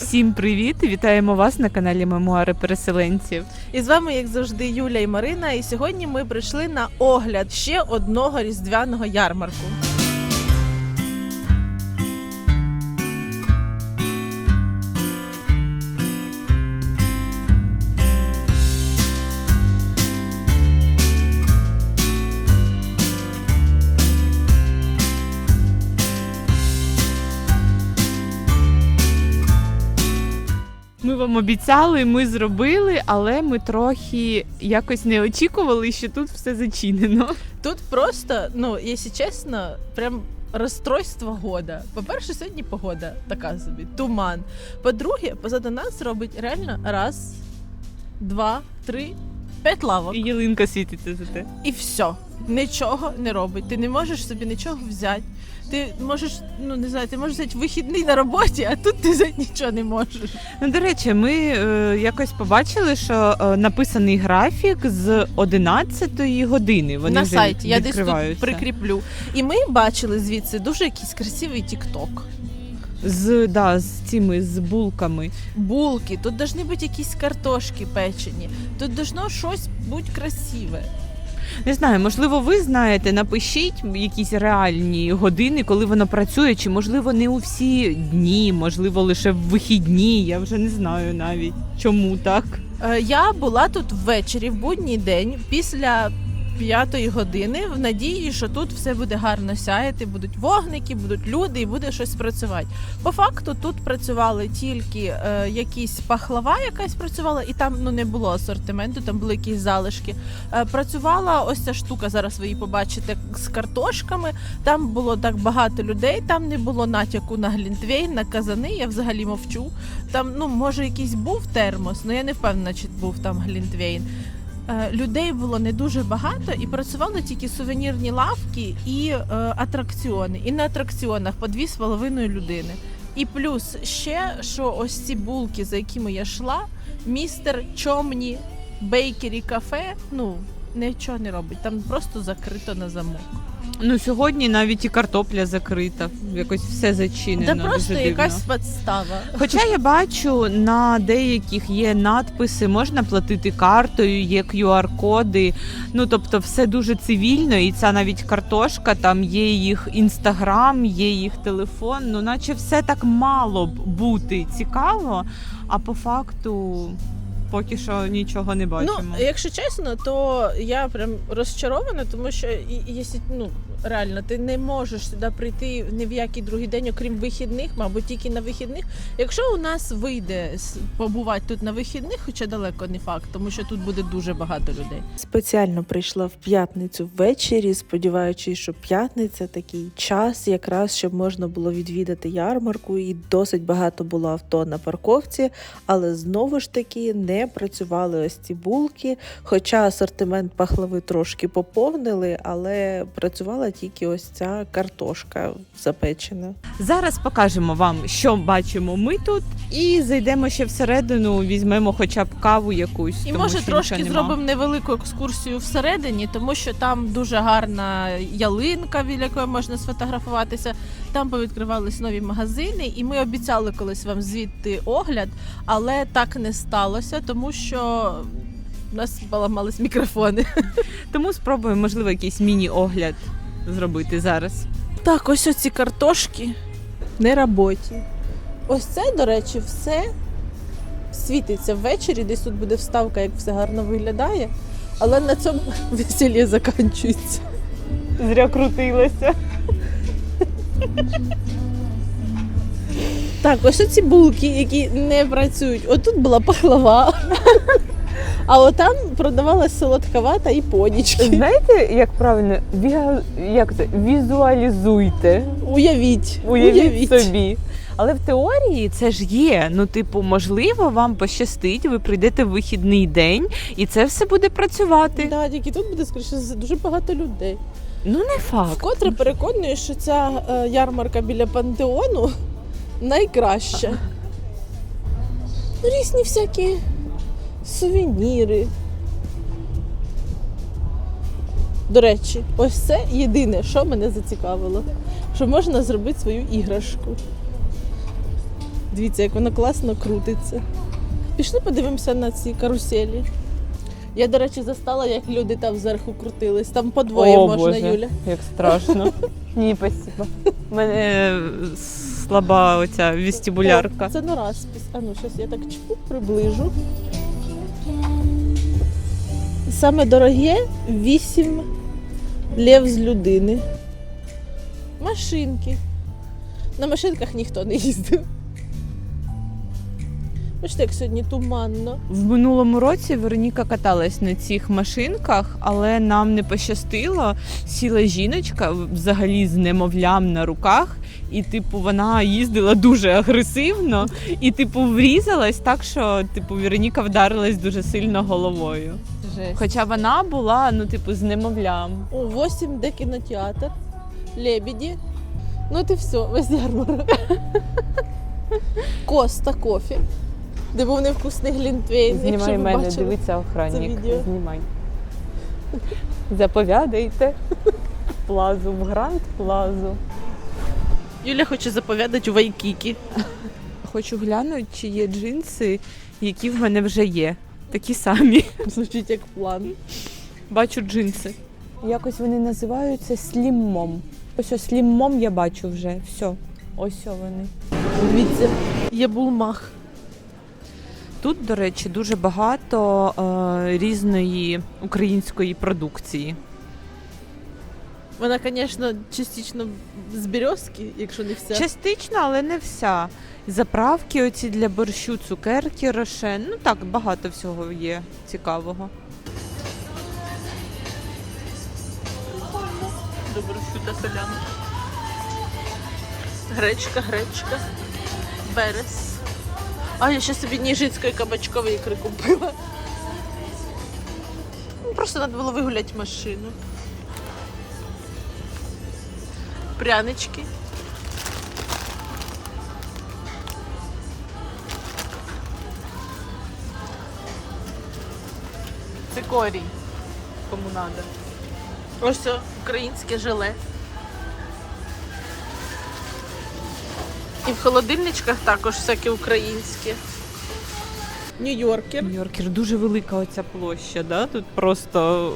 Всім привіт! Вітаємо вас на каналі Мемуари переселенців. І з вами, як завжди, Юля і Марина. І сьогодні ми прийшли на огляд ще одного різдвяного ярмарку. Вам обіцяли, ми зробили, але ми трохи якось не очікували, що тут все зачинено. Тут просто, ну, якщо чесно, прям розстройство года. По-перше, сьогодні погода така собі, туман. По-друге, позаду нас робить реально раз, два, три, п'ять лавок. І ялинка світиться за те. І все. Нічого не робить. Ти не можеш собі нічого взяти. Ти можеш, ну не знаю, ти можеш взяти вихідний на роботі, а тут ти взяти нічого не можеш. Ну, до речі, ми е, якось побачили, що е, написаний графік з 11 години. Вони на вже сайті. Я десь тут відкриваються. прикріплю. І ми бачили звідси дуже якийсь красивий тікток. з, да, з цими з булками. Булки, тут должны бути якісь картошки печені, тут должно щось бути красиве. Не знаю, можливо, ви знаєте, напишіть якісь реальні години, коли воно працює, чи можливо не у всі дні, можливо, лише в вихідні. Я вже не знаю навіть чому так. Е, Я була тут ввечері в будній день після п'ятої години в надії, що тут все буде гарно сяяти, будуть вогники, будуть люди і буде щось працювати. По факту тут працювали тільки е, якісь пахлава, якась працювала, і там ну не було асортименту, там були якісь залишки. Е, працювала ось ця штука. Зараз ви її побачите з картошками. Там було так багато людей, там не було натяку на глінтвейн, на казани. Я взагалі мовчу. Там, ну, може, якийсь був термос, але я не впевнена, чи був там глінтвейн. Е, Людей було не дуже багато і працювали тільки сувенірні лавки і е, атракціони. І на атракціонах по дві з половиною людини. І плюс ще, що ось ці булки, за якими я йшла, містер Чомні Бейкері кафе, ну нічого не робить. Там просто закрито на замок. Ну сьогодні навіть і картопля закрита, якось все зачинено. Дуже просто дивно. якась підстава. Хоча я бачу на деяких є надписи, можна платити картою, є QR-коди. Ну тобто, все дуже цивільно, і ця навіть картошка, там є їх інстаграм, є їх телефон. Ну, наче все так мало б бути цікаво, а по факту поки що нічого не бачимо. Ну, якщо чесно, то я прям розчарована, тому що і- і ну, реально ти не можеш сюди прийти ні в який другий день, окрім вихідних, мабуть, тільки на вихідних. Якщо у нас вийде побувати тут на вихідних, хоча далеко не факт, тому що тут буде дуже багато людей. Спеціально прийшла в п'ятницю ввечері, сподіваючись, що п'ятниця такий час, якраз щоб можна було відвідати ярмарку, і досить багато було авто на парковці, але знову ж таки не працювали ось ці булки. Хоча асортимент пахлави трошки поповнили, але працювала тільки ось ця картошка запечена. Зараз покажемо вам, що бачимо ми тут, і зайдемо ще всередину, візьмемо хоча б каву якусь. І тому може що трошки нема. зробимо невелику екскурсію всередині, тому що там дуже гарна ялинка, біля якої можна сфотографуватися. Там повідкривались нові магазини, і ми обіцяли колись вам звідти огляд, але так не сталося, тому що у нас поламались мікрофони. Тому спробуємо, можливо, якийсь міні-огляд зробити зараз. Так, ось оці картошки не роботі. Ось це, до речі, все світиться ввечері. Десь тут буде вставка, як все гарно виглядає. Але на цьому весілля закінчується. Зря крутилася. Так, ось оці булки, які не працюють. Отут була пахлава. А отам продавалась солодка вата і понічки. Знаєте, як правильно Віа... як це? візуалізуйте, Уявіть, уявіть, собі. Але в теорії це ж є. Ну, типу, можливо, вам пощастить, ви прийдете в вихідний день, і це все буде працювати. Да, тільки тут буде скоріше за дуже багато людей. Ну не факт. Вкотре переконую, що ця е, ярмарка біля пантеону найкраща. Ну, Різні всякі сувеніри. До речі, ось це єдине, що мене зацікавило, що можна зробити свою іграшку. Дивіться, як воно класно крутиться. Пішли подивимося на ці каруселі. Я, до речі, застала, як люди там зверху крутились. Там по двоє О, можна, Боже, Юля. Як страшно. Ні, спасибо. У мене е, слаба оця вестибулярка. Це на розпис. А ну, щось я так чпу, приближу. Саме дороге 8 лев з людини. Машинки. На машинках ніхто не їздив. Бачите, як сьогодні туманно. В минулому році Вероніка каталась на цих машинках, але нам не пощастило. Сіла жіночка взагалі з немовлям на руках, і типу вона їздила дуже агресивно, і типу врізалась так, що типу Вероніка вдарилась дуже сильно головою. Жесть. Хоча вона була ну типу з немовлям. О, 8 де кінотеатр, лебеді. Ну і все, весь ярмарок. Коста кофе. Де був невкусний глінтвейн. якщо Знімай ви мене, бачили. дивиться охранник. це відео. Знімай. Заповядайте в плазу, в гранд плазу. Юля хоче заповідати у Вайкікі. Хочу глянути, чи є джинси, які в мене вже є. Такі самі. Звучить як план. Бачу джинси. Якось вони називаються сліммом. Ось ось сліммом я бачу вже. Все. Ось о вони. Дивіться, є булмах. Тут, до речі, дуже багато е, різної української продукції. Вона, звісно, частично з березки, якщо не вся. Частично, але не вся. Заправки оці для борщу, цукерки, рошен. Ну так, багато всього є цікавого. До борщу та солянки. Гречка, гречка, берез. А, я ще собі ніжицької кабачкової ікри купила. Ну, Просто треба було вигуляти машину. Прянички. Цикорій. Кому треба. Ось о, українське желе. І в холодильничках також всяке українське. Нью-Йоркер. Нью-Йоркер дуже велика оця площа, да? Тут просто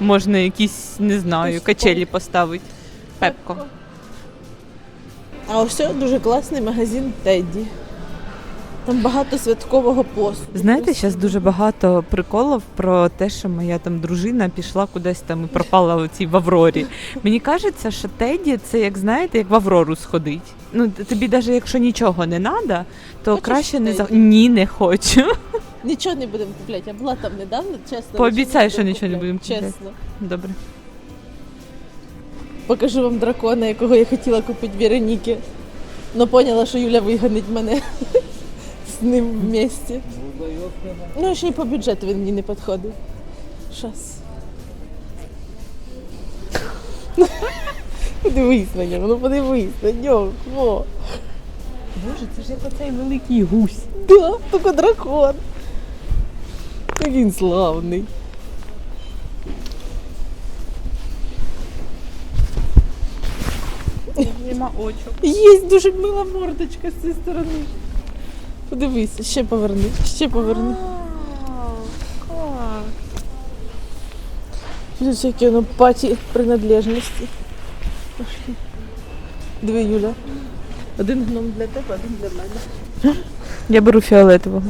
можна якісь, не знаю, качелі поставити. Пепко. А ось дуже класний магазин Тедді. Там багато святкового посуду. Знаєте, зараз дуже багато приколів про те, що моя там дружина пішла кудись там і пропала у цій в Аврорі. Мені кажеться, що Теді це як знаєте, як в Аврору сходить. Ну тобі, навіть якщо нічого не треба, то Хочеш краще не за ні, не хочу. Нічого не будемо купляти. Я була там недавно, чесно. Пообіцяй, що нічого не будемо купляти. Чесно. Добре. Покажу вам дракона, якого я хотіла купити Вероніки. Но поняла, що Юля виганить мене з ним в місті. Ну, ще й по бюджету він мені не підходив. Щас. Подивись на нього, ну подивись на нього. Во. Боже, це ж як оцей великий гусь. Да, тільки дракон. Як він славний. Нема очок. Є дуже мила мордочка з цієї сторони. Подивись, ще поверни, ще поверни. Всякі ну, паті принадлежності. Диви, Юля. Один гном для тебе, один для мене. Я беру фіолетового.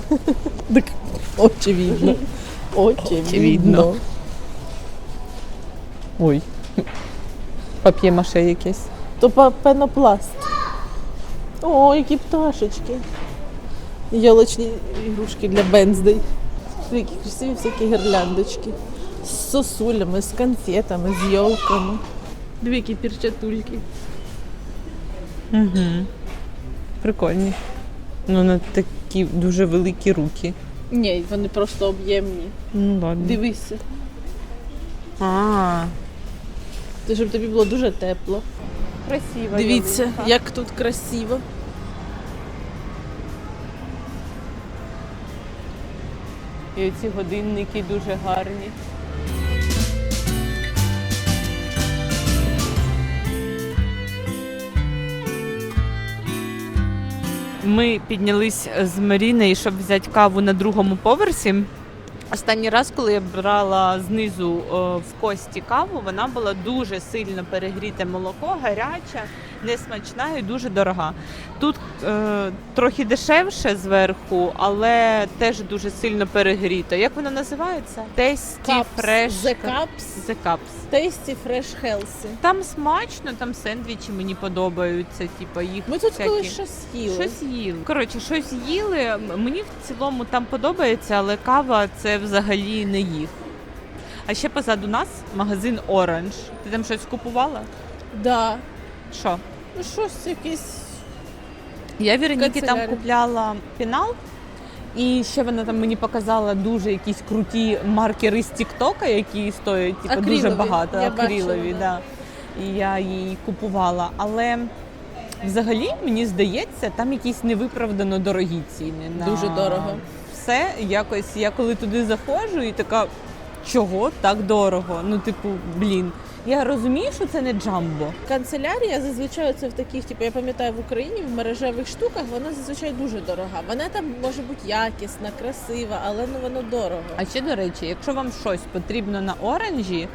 Так, очевидно. Очевидно. Очевидно. Ой. Пап'є-маше якесь. То пенопласт. О, які пташечки. Ялочні ігрушки для Бенздей. Які красиві всякі гірляндочки. З сосулями, з конфетами, з йолками. Дві які перчатульки. Угу. Прикольні. Ну, на такі дуже великі руки. Ні, вони просто об'ємні. Ну ладно. Дивися. А, щоб тобі було дуже тепло. красиво. Дивіться, як тут красиво. І оці годинники дуже гарні. Ми піднялись з Маріною, щоб взяти каву на другому поверсі. Останній раз, коли я брала знизу в кості каву, вона була дуже сильно перегріте молоко, гаряча, несмачна і дуже дорога. Тут е, трохи дешевше зверху, але теж дуже сильно перегріто. Як воно називається? Tasty Cups. Fresh The Cups. The Cups. Tasty Fresh Healthy. Там смачно, там сендвічі мені подобаються. Типу, їх Ми тут всякі. колись щось їли. Щось їли. Коротше, щось їли. Мені в цілому там подобається, але кава це взагалі не їх. А ще позаду нас магазин Оранж. Ти там щось купувала? Да. Що? Ну щось якесь. Я Вероніки там Канцелярі. купляла пінал. І ще вона там мені показала дуже якісь круті маркери з Тіктока, які стоять типу, дуже Акрилові. багато, Я акрилові. бачила, да. І я її купувала. Але взагалі, мені здається, там якісь невиправдано дорогі ціни. На Дуже дорого. Все якось я коли туди заходжу і така, чого так дорого? Ну, типу, блін. Я розумію, що це не джамбо. Канцелярія зазвичай це в таких, типу, я пам'ятаю в Україні в мережевих штуках вона зазвичай дуже дорога. Вона там може бути якісна, красива, але ну воно дорого. А ще до речі, якщо вам щось потрібно на оранжі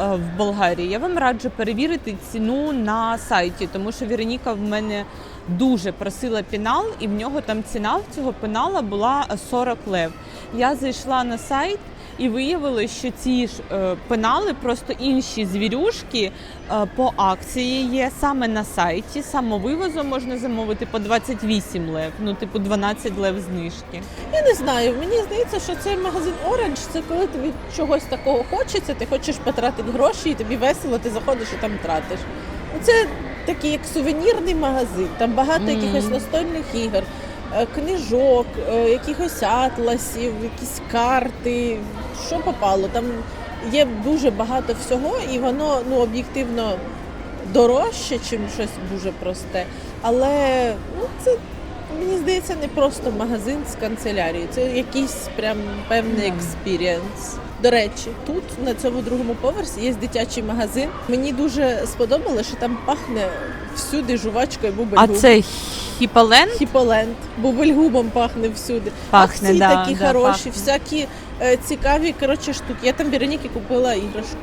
е, в Болгарії, я вам раджу перевірити ціну на сайті, тому що Вероніка в мене дуже просила пінал, і в нього там ціна в цього пенала була 40 лев. Я зайшла на сайт. І виявилось, що ці ж е, пенали, просто інші звірюшки е, по акції є саме на сайті. Самовивозом можна замовити по 28 лев, ну типу 12 лев знижки. Я не знаю. Мені здається, що цей магазин Orange це коли тобі чогось такого хочеться, ти хочеш потратити гроші, і тобі весело, ти заходиш і там тратиш. Це такий як сувенірний магазин. Там багато Мгм. якихось настольних ігор, книжок, е, якихось атласів, якісь карти. Що попало? Там є дуже багато всього, і воно ну об'єктивно дорожче, ніж щось дуже просте. Але ну, це мені здається не просто магазин з канцелярією, це якийсь прям певний експірієнс. До речі, тут на цьому другому поверсі є дитячий магазин. Мені дуже сподобалося, що там пахне всюди жувачкою А бубельгум. Це хіпален? Хіполенд, бубельгумом пахне всюди. Пахне, Акції да, такі да, хороші, пахне. всякі е, цікаві коротше, штуки. Я там Вероніки купила іграшку.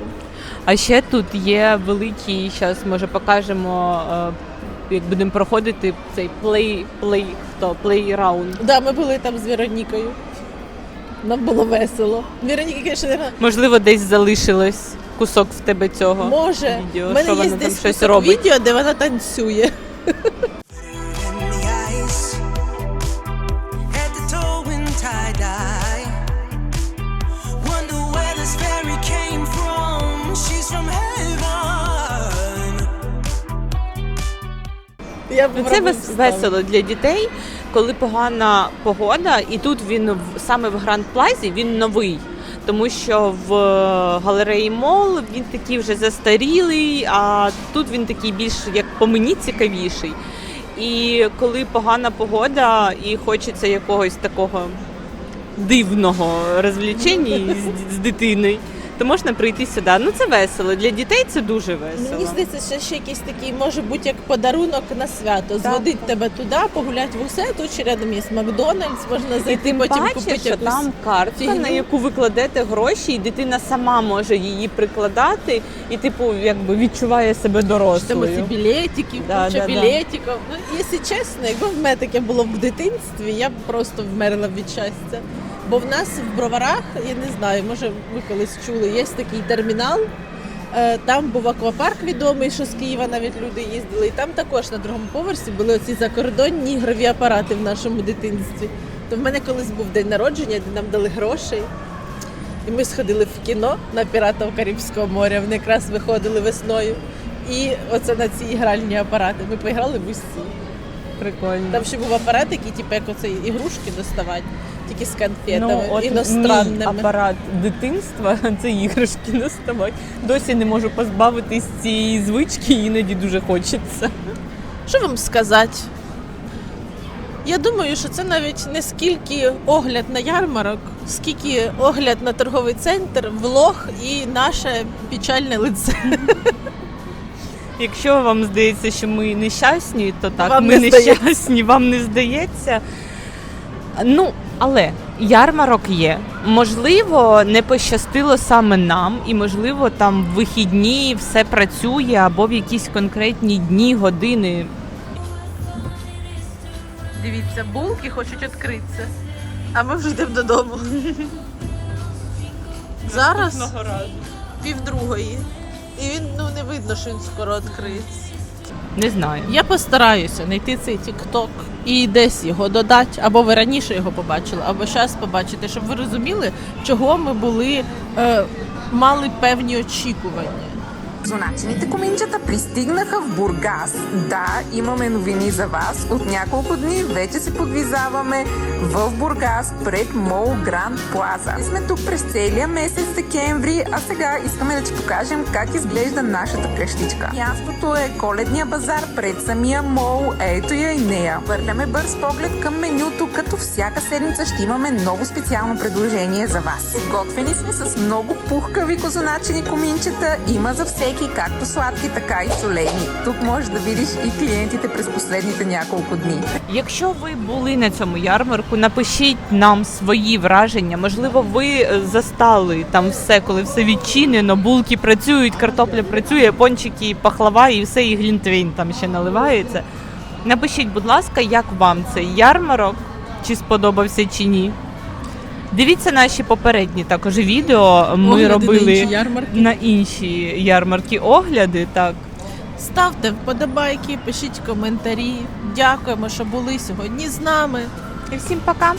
А ще тут є великий, зараз може покажемо, е, як будемо проходити цей плей, плей, хто, плейраунд. Да, ми були там з Веронікою. Нам було весело. Вероніка, звісно, не Можливо, десь залишилось кусок в тебе цього. може. відео, У мене що є вона там десь щось кусок робить. відео, де вона танцює. Я Ну, Це вес- весело для дітей, коли погана погода, і тут він саме в Гранд Плазі він новий. Тому що в е, галереї Мол він такий вже застарілий, а тут він такий більш як по мені цікавіший. І коли погана погода і хочеться якогось такого дивного розвлечення з, з дитиною, то можна прийти сюди. Ну це весело. Для дітей це дуже весело. Мені здається, що ще якийсь такий може бути як подарунок на свято. Зводить тебе туди, погуляти в усе. Тут ще рядом є Макдональдс, можна І зайти, тим потім паче, купити що якусь. там картка, фігню. на яку ви кладете гроші, і дитина сама може її прикладати, і типу якби відчуває себе Там дорослою. оці білетики, Да, куча да, да. Ну, якщо чесно, якби в мене таке було в дитинстві, я б просто вмерла від щастя. Бо в нас в броварах, я не знаю, може ви колись чули, є такий термінал. Е, Там був аквапарк відомий, що з Києва навіть люди їздили. І там також на другому поверсі були оці закордонні ігрові апарати в нашому дитинстві. То в мене колись був день народження, де нам дали грошей. І ми сходили в кіно на піратів Карибського моря. Вони якраз виходили весною. І оце на ці ігральні апарати. Ми поіграли в усі. Прикольно. Там ще був апарат, який, типу, як оце ігрушки доставати, тільки з конфетами, ну, от мій апарат дитинства це іграшки доставати. Досі не можу позбавитись цієї звички, іноді дуже хочеться. Що вам сказати? Я думаю, що це навіть не скільки огляд на ярмарок, скільки огляд на торговий центр, влог і наше печальне лице. Якщо вам здається, що ми нещасні, то так, Вам ми не нещасні, вам не здається. Ну, але ярмарок є. Можливо, не пощастило саме нам, і можливо, там в вихідні все працює або в якісь конкретні дні, години. Дивіться, булки хочуть відкритися. А ми вже йдемо додому. Зараз півдругої. І він ну не видно, що він скоро відкриється. Не знаю. Я постараюся знайти цей тік-ток і десь його додати, або ви раніше його побачили, або зараз побачите, щоб ви розуміли, чого ми були, е, мали певні очікування. Зоначените коминчета пристигнаха в Бургас. Да, имаме новини за вас. От няколко дни вече се подвизаваме в Бургас пред Мол Гранд Плаза. И сме тук през целия месец декември, а сега искаме да ти покажем как изглежда нашата къщичка. Мястото е коледния базар пред самия мол. Ето я и нея. Върляме бърз поглед към менюто, като всяка седмица ще имаме ново специално предложение за вас. Готвени сме с много пухкави козоначени коминчета. Има за всеки, както сладки, така и солени. Тук можеш да видиш и клиентите през последните няколко дни. Якщо ви були на цьому ярмарку, напишіть нам свої враження. Можливо, ви е, застали там все, коли все відчинено, булки працюють, картопля працює, пончики, пахлава і все, і глінтвейн там ще наливається. Напишіть, будь ласка, як вам цей ярмарок, чи сподобався чи ні. Дивіться наші попередні також відео. Ми Огляди на робили інші на інші ярмарки огляди. Так. Ставте вподобайки, пишіть коментарі. Дякуємо, що були сьогодні з нами. І всім пока!